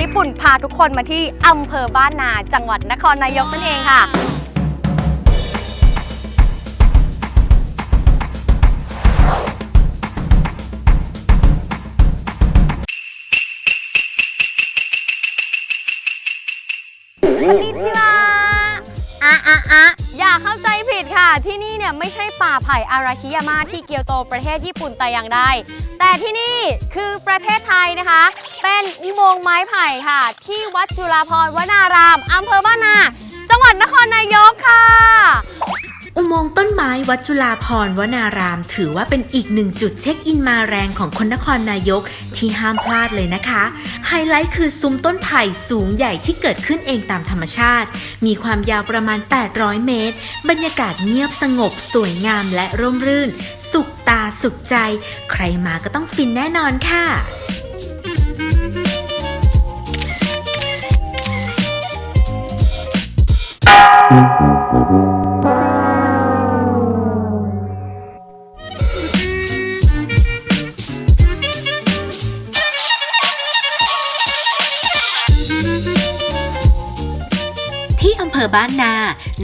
ญี่ปุ่นพาทุกคนมาที่อำเภอบ้านนา จังหวัดนครนายกนั่นเองค่ะ อ่าอ่าอ่า ที่นี่เนี่ยไม่ใช่ป่าไผ่อาราชิยาม่าที่เกียวโตประเทศญี่ปุ่นแต่อย่างใด แต่ที่นี่คือประเทศไทยนะคะ เป็นอุโมงค์ไม้ไผ่ค่ะ ที่วัดจุฬาภรณ์วนารามอำเภอบ้านนา จังหวัดนครนายกค่ะ อุโมงค์ต้นไม้วัดจุฬาภรวนาราม ถือว่าเป็นอีกหนึ่งจุดเช็คอินมาแรงของคนนครนายกที่ห้ามพลาดเลยนะคะ ไฮไลท์คือซุ้มต้นไผ่สูงใหญ่ที่เกิดขึ้นเองตามธรรมชาติ มีความยาวประมาณ 800 เมตร บรรยากาศเงียบสงบ สวยงามและร่มรื่น สุขตาสุขใจ ใครมาก็ต้องฟินแน่นอนค่ะ บ้านนา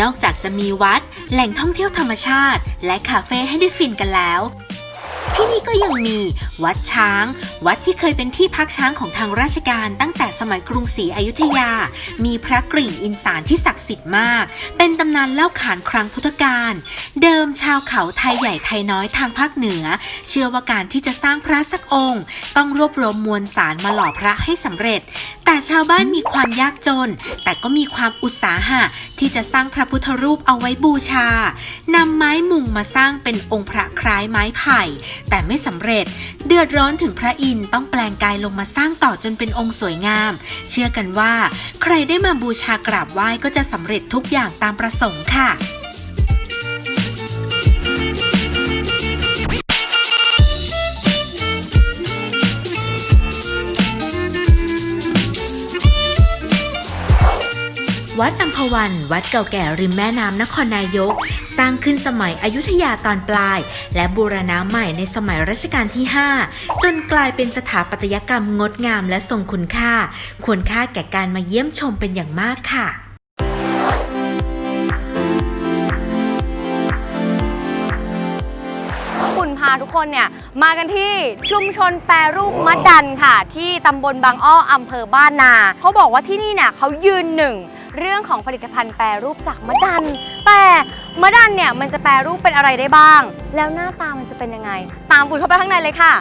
นอกจากจะมีวัด แหล่งท่องเที่ยวธรรมชาติ และคาเฟ่ให้ได้ฟินกันแล้ว ที่นี่ก็ยังมีวัดช้าง วัดที่เคยเป็นที่พักช้างของทางราชการตั้งแต่สมัยกรุงศรีอยุธยา มีพระกริ่งอินสารที่ศักดิ์สิทธิ์มาก เป็นตำนานเล่าขานครั้งพุทธกาล เดิมชาวเขาไทยใหญ่ไทยน้อยทางภาคเหนือ เชื่อว่าการที่จะสร้างพระสักองค์ ต้องรวบรวมมวลสารมาหล่อพระให้สำเร็จ แต่ชาวบ้านมีความยากจน แต่ก็มีความอุตสาหะที่จะสร้างพระพุทธรูปเอาไว้บูชานำไม้มุงมาสร้างเป็นองค์พระคล้ายไม้ไผ่ แต่ไม่สำเร็จ เดือดร้อนถึงพระอินทร์ต้องแปลงกายลงมาสร้างต่อจนเป็นองค์สวยงาม เชื่อกันว่า ใครได้มาบูชากราบไหว้ก็จะสำเร็จทุกอย่างตามประสงค์ค่ะวัดอัมพวัน วัดเก่าแก่ริมแม่น้ำนครนายก สร้างขึ้นสมัยอยุธยาตอนปลาย และบูรณะใหม่ในสมัยรัชกาลที่ 5 จนกลายเป็นสถาปัตยกรรมงดงามและทรงคุณค่า ควรค่าแก่การมาเยี่ยมชมเป็นอย่างมากค่ะคุณพาทุกคนเนี่ยมากันที่ชุมชนแปรรูปมะดันค่ะ ที่ตำบลบางอ้ออำเภอบ้านนา เขาบอกว่าที่นี่เนี่ยเขายืนหนึ่งเรื่องของผลิตภัณฑ์แปรรูปจากมะดัน แต่ มะดันเนี่ยมันจะแปรรูปเป็นอะไรได้บ้าง แล้วหน้าตามันจะเป็นยังไง ตามบุญเข้าไปข้างในเลยค่ะ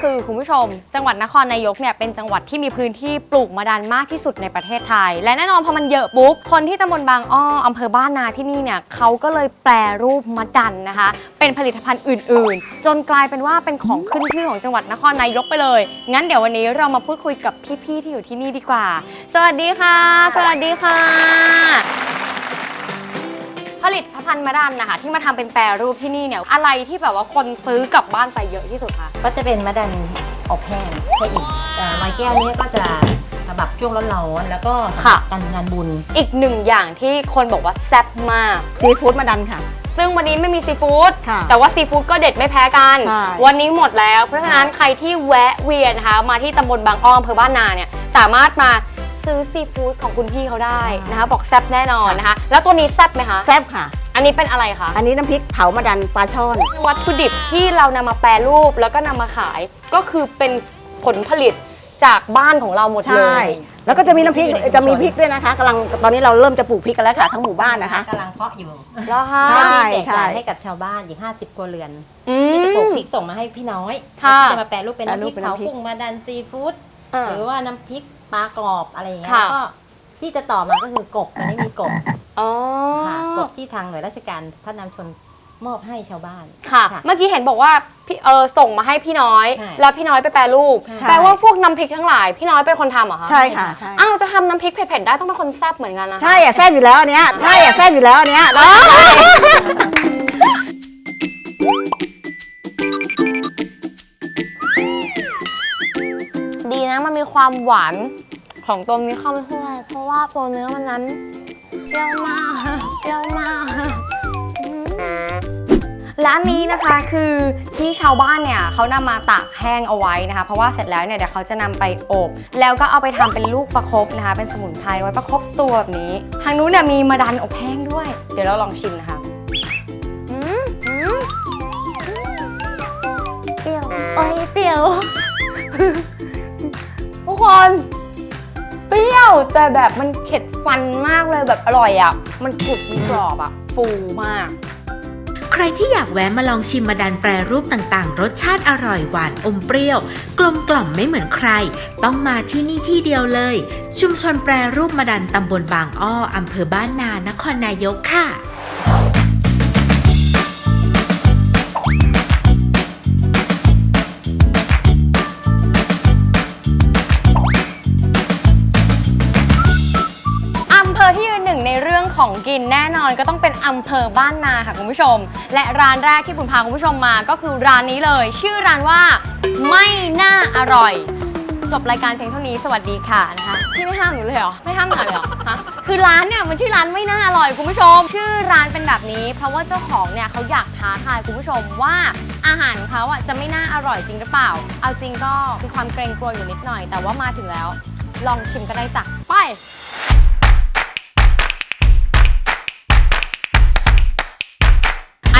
คือคุณผู้ชม จังหวัดนครนายกเนี่ยเป็นจังหวัดที่มีพื้นที่ปลูกมะดันมากที่สุดในประเทศไทย และแน่นอนพอมันเยอะปุ๊บคนที่ตำบลบางอ้ออำเภอบ้านนาที่นี่เนี่ยเขาก็เลยแปรรูปมะดันนะคะ เป็นผลิตภัณฑ์อื่น ๆ จนกลายเป็นว่าเป็นของขึ้นชื่อของจังหวัดนครนายกไปเลย งั้นเดี๋ยววันนี้เรามาพูดคุยกับพี่ๆที่อยู่ที่นี่ดีกว่า สวัสดีค่ะ สวัสดีค่ะ ลิตภัณฑ์มะดันนะคะ ที่มาทำเป็นแปรรูปที่นี่เนี่ยอะไรที่แบบว่าคนซื้อกลับบ้านไปเยอะที่สุดคะก็จะเป็นมะดันอบแห้งแค่อีกเอ่อลอยแก้วนี้ก็จะสำหรับช่วงร้อนๆแล้วก็ค่ะการงานบุญ อีกหนึ่งอย่างที่คนบอกว่าแซ่บมากซีฟู้ดมาดันค่ะซึ่งวันนี้ไม่มีซีฟู้ดค่ะแต่ว่าซีฟู้ดก็เด็ดไม่แพ้กันใช่วันนี้หมดแล้ว เพราะฉะนั้นใครที่แวะเวียนนะคะ มาที่ตำบลบางอ้อมอำเภอบ้านนาเนี่ย สามารถมา ซื้อซีฟู้ดของคุณพี่เขาได้นะคะ บอกแซ่บแน่นอนนะคะ แล้วตัวนี้แซ่บไหมคะ แซ่บค่ะ อันนี้เป็นอะไรคะ อันนี้น้ำพริกเผามาดันปลาช่อน วัตถุดิบที่เรานำมาแปรรูปแล้วก็นำมาขาย ก็คือเป็นผลผลิตจากบ้านของเราหมดเลใช่ ย แล้วก็จะมีน้ำพริกอยู่ในชุมชนจะมีพริกด้วยนะคะกำลังตอนนี้เราเริ่มจะปลูกพริกกันแล้วค่ะ ทั้งหมู่บ้านนะคะ กำลังเพาะอยู่แล้วคะใช่ที่แจกจ่ายให้กับชาวบ้านอีก 50ครัวเรือนอืที่จะปลูกม พริกส่งมาให้พี่น้อยค่ะ ที่จะมาแปรรูปเป็นแปรน้ำพรูริปกเป็นเผาน้ำพริก กุ้งมาดันซีฟู้ดอ่า หรือว่าน้ำพริก ปลากรอบอะไรอย่างเงี้ยค่ะ แล้วก็ที่จะต่อมาก็คือกบอันนี้มีกบอ๋อค่ะกบที่ทางหน่วยราชการพัฒนามชนมอบให้ชาวบ้าน ค่ะ ค่ะเมื่อกี้เห็นบอกว่าพี่เออส่งมาให้พี่น้อย ใช่แล้วพี่น้อยไปแปรรูปใช่ แปลว่าพวกน้ำพริกทั้งหลาย พี่น้อยเป็นคนทำเหรอคะใช่ค่ะใช่อ้าวจะทำน้ำพริกเผ็ดๆได้ต้องเป็นคนแซ่บเหมือนกันนะคะ ใช่อะแซ่บอยู่แล้วอันเนี้ยใช่อะแซ่บอยู่แล้วอันเนี้ย มันมีความหวานของตัวนี้เข้ามาช่วยเพราะว่าตัวเนื้อมันนั้นเปรี้ยวมากเปรี้ยวมากอืมร้านนี้นะคะคือที่ชาวบ้านเนี่ยเขานำมาตากแห้งเอาไว้นะคะ เพราะว่าเสร็จแล้วเนี่ยเดี๋ยวเขาจะนำไปอบ แล้วก็เอาไปทำเป็นลูกประคบนะคะ เป็นสมุนไพรไว้ประคบตัวแบบนี้ ทางนู้นเนี่ยมีมาดันอบแห้งด้วย เดี๋ยวเราลองชิมนะคะอืมอืมเปรี้ยวโอ้ยเปรี้ยวทุก คน เปรี้ยวแต่แบบมันเข็ดฟันมากเลยแบบอร่อยอะ่ะ มันกรุบมันกรอบอะ่ะ ฟูมาก ใครที่อยากแวะมาลองชิมมาดันแปรรูปต่างๆ รสชาติอร่อยหวานอมเปรี้ยว กลมกล่อมไม่เหมือนใคร ต้องมาที่นี่ที่เดียวเลย ชุมชนแปรรูปมาดันตำบลบางอ้ออำเภอบ้านนานครนายกค่ะ ของกินแน่นอนก็ต้องเป็นอำเภอบ้านนาค่ะคุณผู้ชม และร้านแรกที่คุณพาคุณผู้ชมมาก็คือร้านนี้เลย ชื่อร้านว่าไม่น่าอร่อย จบรายการเพียงเท่านี้สวัสดีค่ะนะคะพี่ไม่ห้ามหนูเลยเหรอไม่ห้ามหนูเลยเหรอฮะคือร้านเนี่ยมันชื่อร้านไม่น่าอร่อยคุณผู้ชม ชื่อร้านเป็นแบบนี้ เพราะว่าเจ้าของเนี่ยเขาอยากท้าทายคุณผู้ชมว่าอาหารของเขาอะจะไม่น่าอร่อยจริงหรือเปล่า เอาจริงก็มีความเกรงกลัวอยู่นิดหน่อย แต่ว่ามาถึงแล้ว ลองชิมก็ได้จ้ะไป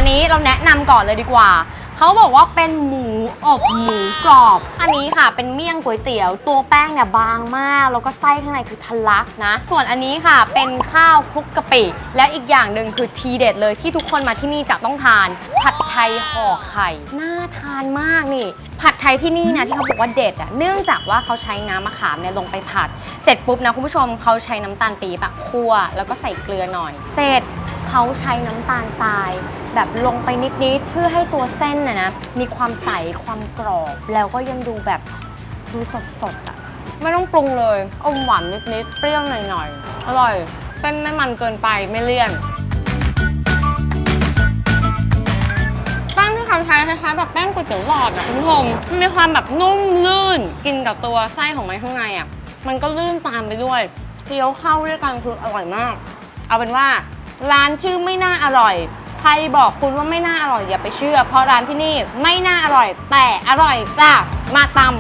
นี้เราแนะนำก่อนเลยดีกว่า เขาบอกว่าเป็นหมูอบหมูกรอบ อันนี้ค่ะเป็นเมี่ยงก๋วยเตี๋ยว ตัวแป้งเนี่ยบางมาก แล้วก็ไส้ข้างในคือทะลักนะ ส่วนอันนี้ค่ะเป็นข้าวคลุกกะปิ และอีกอย่างหนึ่งคือทีเด็ดเลยที่ทุกคนมาที่นี่จะต้องทาน ผัดไทยห่อไข่ น่าทานมากนี่ ผัดไทยที่นี่นะที่เขาบอกว่าเด็ดอะ เนื่องจากว่าเขาใช้น้ำมะขามเนี่ยลงไปผัด เสร็จปุ๊บนะคุณผู้ชมเขาใช้น้ำตาลปี๊บอะคั่วแล้วก็ใส่เกลือหน่อย เสร็จเขาใช้น้ำตาลทราย แบบลงไปนิดๆ เพื่อให้ตัวเส้นน่ะนะ มีความใสความกรอบ แล้วก็ยังดูแบบดูสดๆอะไม่ต้องปรุงเลยอมหวานนิดๆ เปรี้ยวหน่อยๆ อร่อย เส้นไม่มันเกินไปไม่เลี่ยนแป้งที่เขาใช้คล้ายๆแบบแป้งก๋วยเตี๋ยวหลอดอะคุณผู้ชมมันมีความแบบนุ่มลื่น กินกับตัวไส้ของมันข้างในอะมันก็ลื่นตามไปด้วยเคี้ยวเข้าด้วยกันคืออร่อยมาก เอาเป็นว่าร้านชื่อไม่น่าอร่อย ใครบอกคุณว่าไม่น่าอร่อยอย่าไปเชื่อ เพราะร้านที่นี่ไม่น่าอร่อยแต่อร่อยจ้ามาตำ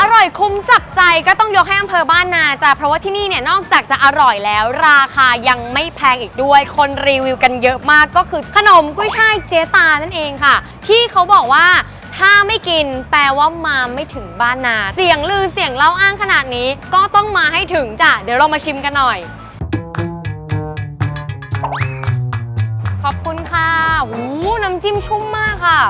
อร่อยคุ้มจับใจก็ต้องยกให้อำเภอบ้านนาจ้ะเพราะว่าที่นี่เนี่ยนอกจากจะอร่อยแล้ว ราคายังไม่แพงอีกด้วย คนรีวิวกันเยอะมากก็คือขนมกุ้ยช่ายเจ๊ตานั่นเองค่ะ ที่เขาบอกว่า ถ้าไม่กินแปลว่ามาไม่ถึงบ้านนา เสียงลือเสียงเล่าอ้างขนาดนี้ก็ต้องมาให้ถึงจ้ะ เดี๋ยวเรามาชิมกันหน่อย ขอบคุณค่ะหูน้ำจิ้มชุ่มมากค่ะ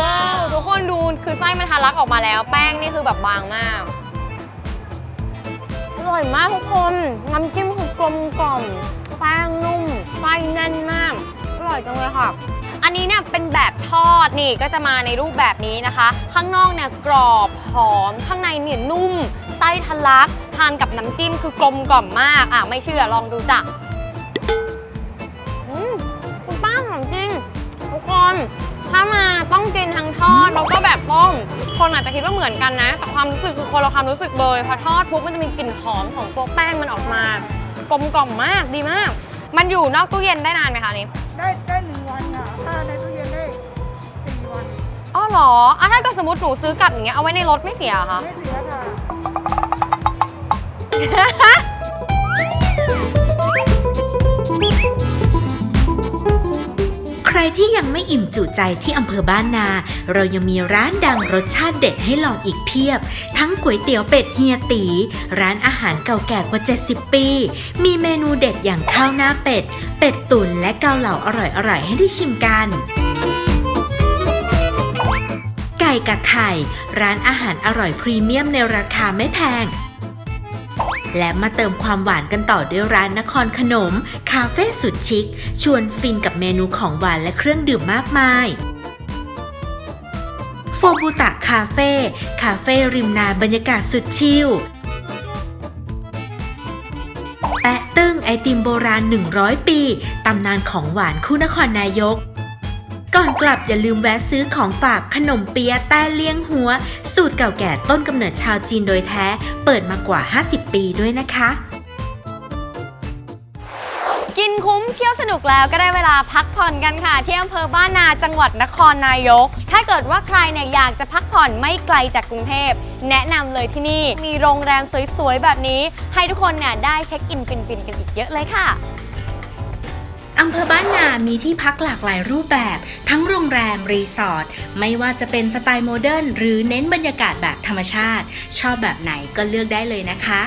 ว้าว ทุกคนดูคือไส้มันทะลักออกมาแล้ว แป้งนี่คือแบบบางมาก อร่อยมากทุกคน น้ำจิ้มคือกลมกล่อม แป้งนุ่ม ไส้แน่นมาก อร่อยจังเลยค่ะ อันนี้เนี่ยเป็นแบบทอดนี่ก็จะมาในรูปแบบนี้นะคะ ข้างนอกเนี่ยกรอบหอม ข้างในเนี่ยนุ่ม ไส้ทะลัก ทานกับน้ำจิ้มคือกลมกล่อมมากอะไม่เชื่อลองดูจ้ะอืมคุณป้าหอมจริงทุกคนถ้ามาต้องกินทั้งทอดแล้วก็แบบต้ม คนอาจจะคิดว่าเหมือนกันนะ แต่ความรู้สึกคือคนละความรู้สึกเลยพอทอดปุ๊บมันจะมีกลิ่นหอมของตัวแป้งมันออกมา กลมกล่อมมากดีมาก มันอยู่นอกตู้เย็นได้นานไหมคะนี่ได้ได้หน ค่ะถ้าในตู้เย็นได้สี่วันอ๋อเหรออะถ้าเกิดสมมติหนูซื้อกลับอย่างเงี้ยเอาไว้ในรถไม่เสียเหรอคะ ไม่เสียค่ะ ที่ยังไม่อิ่มจุใจที่อำเภอบ้านนา เรายังมีร้านดังรสชาติเด็ดให้ลองอีกเพียบ ทั้งก๋วยเตี๋ยวเป็ดเฮียตี ร้านอาหารเก่าแก่กว่า 70 ปี มีเมนูเด็ดอย่างข้าวหน้าเป็ด เป็ดตุ๋นและเกาเหลาอร่อยๆให้ได้ชิมกันไก่กับไข่ ร้านอาหารอร่อยพรีเมียมในราคาไม่แพง และมาเติมความหวานกันต่อด้วยร้านนครขนม คาเฟ่สุดชิค ชวนฟินกับเมนูของหวานและเครื่องดื่มมากมายโฟบูตะคาเฟ่คาเฟ่ริมนาบรรยากาศสุดชิลแปะตึ้งไอติมโบราณ 100 ปี ตำนานของหวานคู่นครนายก ก่อนกลับอย่าลืมแวะซื้อของฝากขนมเปี๊ยะแต้เลี้ยงหัว สูตรเก่าแก่ต้นกำเนิดชาวจีนโดยแท้ เปิดมากว่า 50 ปีด้วยนะคะ กินคุ้มเที่ยวสนุกแล้วก็ได้เวลาพักผ่อนกันค่ะ ที่อำเภอบ้านนาจังหวัดนครนายก ถ้าเกิดว่าใครเนี่ยอยากจะพักผ่อนไม่ไกลจากกรุงเทพ แนะนำเลยที่นี่มีโรงแรมสวยๆแบบนี้ ให้ทุกคนเนี่ยได้เช็คอินฟินๆกันอีกเยอะเลยค่ะ อำเภอบ้านนามีที่พักหลากหลายรูปแบบ ทั้งโรงแรม รีสอร์ท ไม่ว่าจะเป็นสไตล์โมเดิร์นหรือเน้นบรรยากาศแบบธรรมชาติ ชอบแบบไหนก็เลือกได้เลยนะคะ